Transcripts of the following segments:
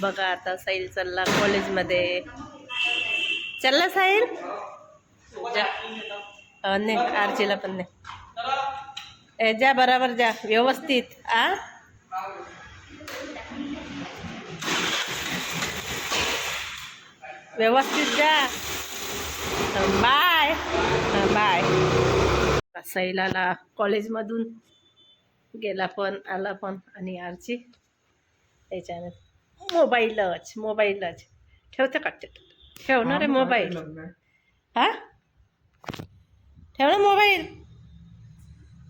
बघा आता साहिल चालला कॉलेजमध्ये. चालला साहिल? जा. नाही आरचीला पण नाही ए जा बराबर जा व्यवस्थित आ? व्यवस्थित जा. बाय. बाय. साईल आला कॉलेजमधून. गेला पण आला पण आणि आरची त्याच्यानंतर मोबाईलच मोबाईलच. ठेवतं का? ठेवणार आहे मोबाईल हा? ठेव ना मोबाईल?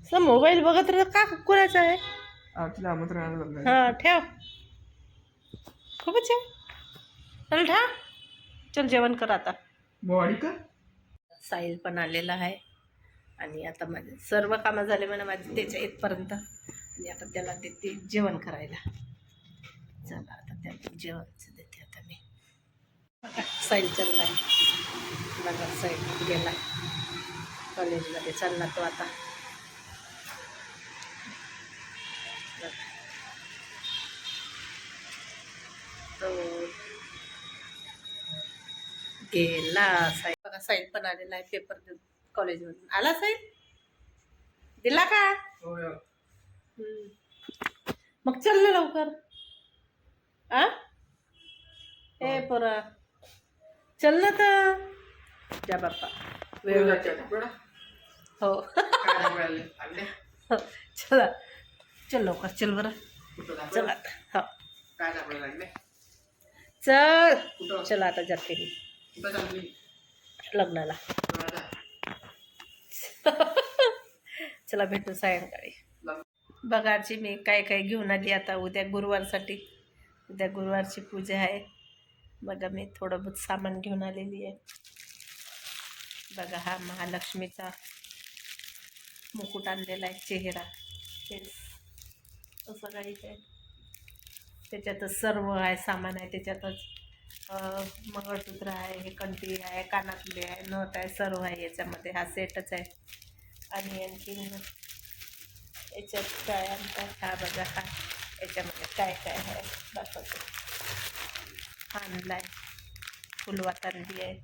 असं मोबाईल बघत राहत का कुणाचा आहे. हां ठेव. खूपच आहे चल ठेव. चल जेवण कर आता. साहिल पण आलेला आहे. आणि आता माझे सर्व कामं झाले म्हणा माझे त्याच्या इथपर्यंत. आणि आता त्याला देते जेवण करायला. चला आता त्याला जेवणचं देते आता मी. बघा, साहिल चालला बघा साहिल गेला. कॉलेजमध्ये चालला तो आता. तो गेला साहेब बघा साहेब पण आलेला आहे पेपर देऊन कॉलेजमधून. आला साहेब दिला का. मग चल लवकर. आ? ए पोरा. चल ना तर जा बाप्पा. वेळ होते. हो. चला. चल लवकर. चल बरं. चल आता. हो. चल. चला आता जाते मी. लग्नाला. चला भेटू सायंकाळी. बघाची मी काय काय घेऊन आली आता उद्या गुरुवारसाठी. उद्या गुरुवारची पूजा आहे. बघा मी थोडं बहुत सामान घेऊन आलेली आहे. बघा हा महालक्ष्मीचा मुकुट आणलेला आहे चेहरा. असं काही काय? त्याच्यातच सर्व आहे सामान आहे. त्याच्यातच मंगळसूत्र आहे हे कंटी आहे कानातले आहे नथ आहे सर्व आहे याच्यामध्ये. हा सेटच आहे. आणि आणखीन याच्यात काय आणतात? हा बघा हा. याच्यामध्ये काय काय आहे? दाखवतो. हा आणला आहे फुलवात आणली आहे.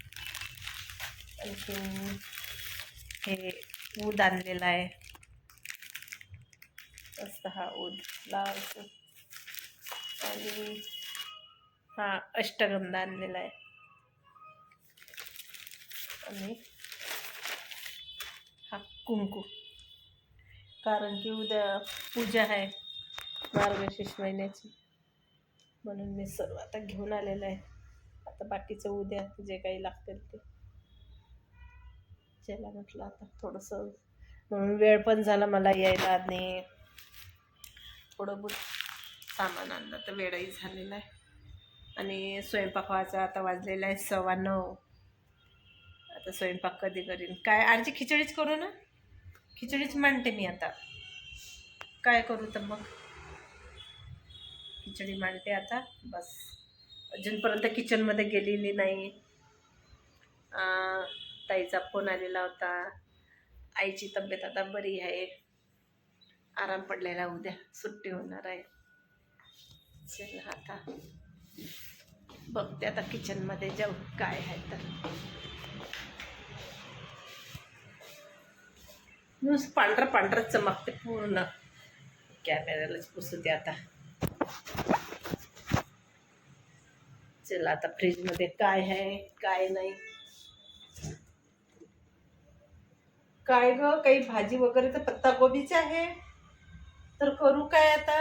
आणखीन हे ऊद आणलेला आहे. मस्त हा ऊद. लाल आणि हा अष्टगंध आणलेला आहे. आणि हा कुंकू. कारण की उद्या पूजा आहे. मार्गशीर्ष महिन्याची म्हणून मी सर्व आता घेऊन आलेलं आहे. आता बाकीचं उद्या जे काही लागतील ते. ज्याला म्हटलं आता थोडंसं म्हणून वेळ पण झाला मला यायला आणि थोडं बहुत सामान आणलं तर वेळही झालेला आहे. आणि स्वयंपाक व्हायचा आता वाजलेला आहे सव्वा नऊ. आता स्वयंपाक कधी करीन? काय आरची खिचडीच करू ना? खिचडीच मांडते मी आता. काय करू तर मग? खिचडी मांडते आता. बस. अजूनपर्यंत किचनमध्ये गेलेली नाही. ताईचा फोन आलेला होता. आईची तब्येत आता बरी आहे. आराम पडलेला उद्या. सुट्टी होणार आहे. चला आता. बघते आता किचनमध्ये जाऊ. काय आहे तर. नुसतं पांढरं पांढरं चमकते पूर्ण. कॅमेऱ्यालाच पुसू दे आता. चला आता फ्रीजमध्ये काय आहे काय नाही. काय ग काही भाजी वगैरे तर पत्ता गोबीची आहे. तर करू काय आता?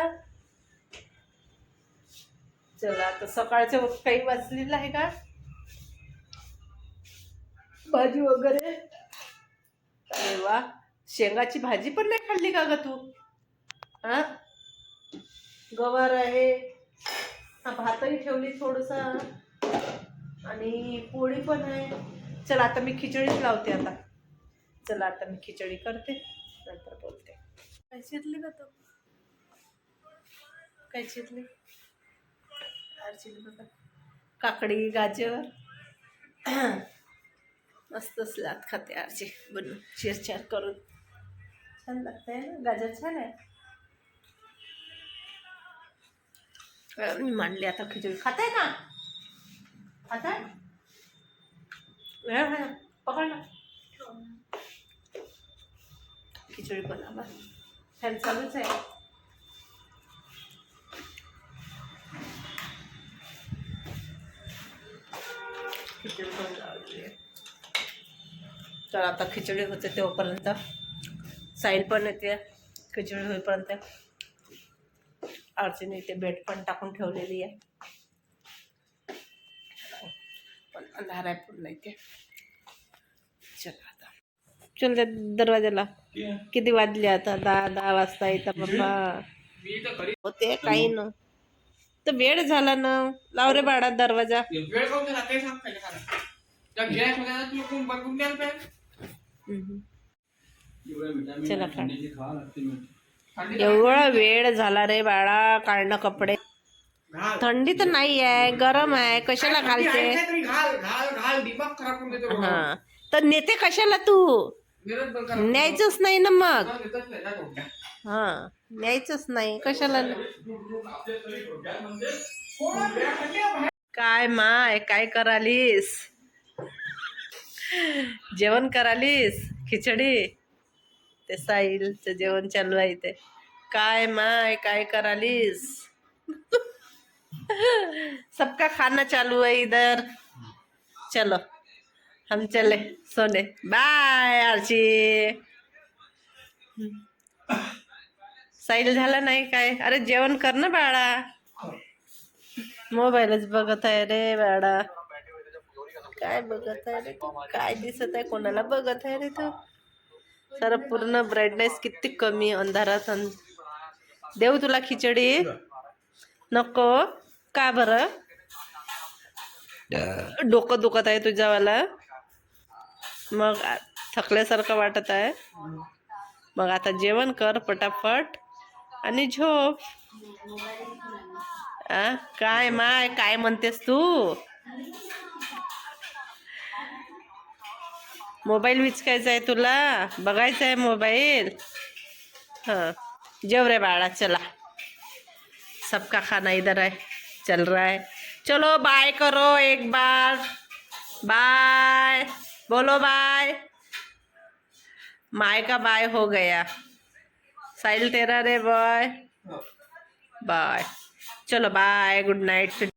चला आता सकाळचं काही वाचलेलं आहे का? भाजी वगैरे? अरे वा शेंगाची भाजी पण नाही खाल्ली का ग तू? हा गवार आहे. भातही ठेवली थोडंसा. आणि पोळी पण आहे. चला आता मी खिचडीच लावते आता. चला आता मी खिचडी करते नंतर बोलते. काय चिरली का तो? काय चिरली? बघा. काकडी गाजर. मस्त सलाद खाते आरची बनवून चिरचार करून. छान लागतंय ना? गाजर छान आहे. मी मांडली आता खिचडी। खाताय का खाताय वेळ आहे. पकड ना खिचडी बनवा फॅन खिचडी पण आता खिचडी होते तेव्हापर्यंत साईल पण येते खिचडी होईपर्यंत अर्चने इथे बेड पण टाकून ठेवलेली आहे. पण अंधार आहे पूर्ण इथे. चला आता. चल त्या दरवाजाला किती वाजले आता? दहा दहा वाजता येतात घरी होते काही न. तर वेळ झाला ना. लाव रे बाळा दरवाजा. चला एवढा वेळ झाला रे बाळा काढणं कपडे. थंडी तर नाही आहे गरम आहे. कशाला घालते. हा. तर नेते कशाला तू. न्यायचंच नाही ना मग. हा. हा न्यायचंच नाही. कशाला? काय माय काय करालीस? जेवण करालीस? खिचडी? ते साहिलचं जेवण चालू आहे ते. काय माय काय करालीस? सबका खाना चालू है इधर. चलो हम चले सोने. बाय आरची साईल झाला नाही काय? अरे जेवण कर ना बाळा. मोबाईलच बघत आहे रे बाळा. काय बघत आहे रे तू? काय दिसत आहे कोणाला बघत आहे रे तू? सर पूर्ण ब्राईटनेस किती कमी अंधारात अं- देऊ तुला खिचडी. नको. का बरं? डोकं दुखत आहे तुझ्यावाला. मग थकल्यासारखं वाटत आहे. मग आता जेवण कर पटापट. आणि झोप. आ? काय माय? काय म्हणतेस तू? मोबाईल विचकायचा आहे तुला? बघायचा आहे मोबाईल? हां. जेव रे बाळा चला. सबका खाना इधर है चल रहा है. चलो बाय करो एक बार. बाय बोलो बाय माय का बाय हो गया. साहिल तेरा रे बॉय हो. बाय चलो बाय गुड नाइट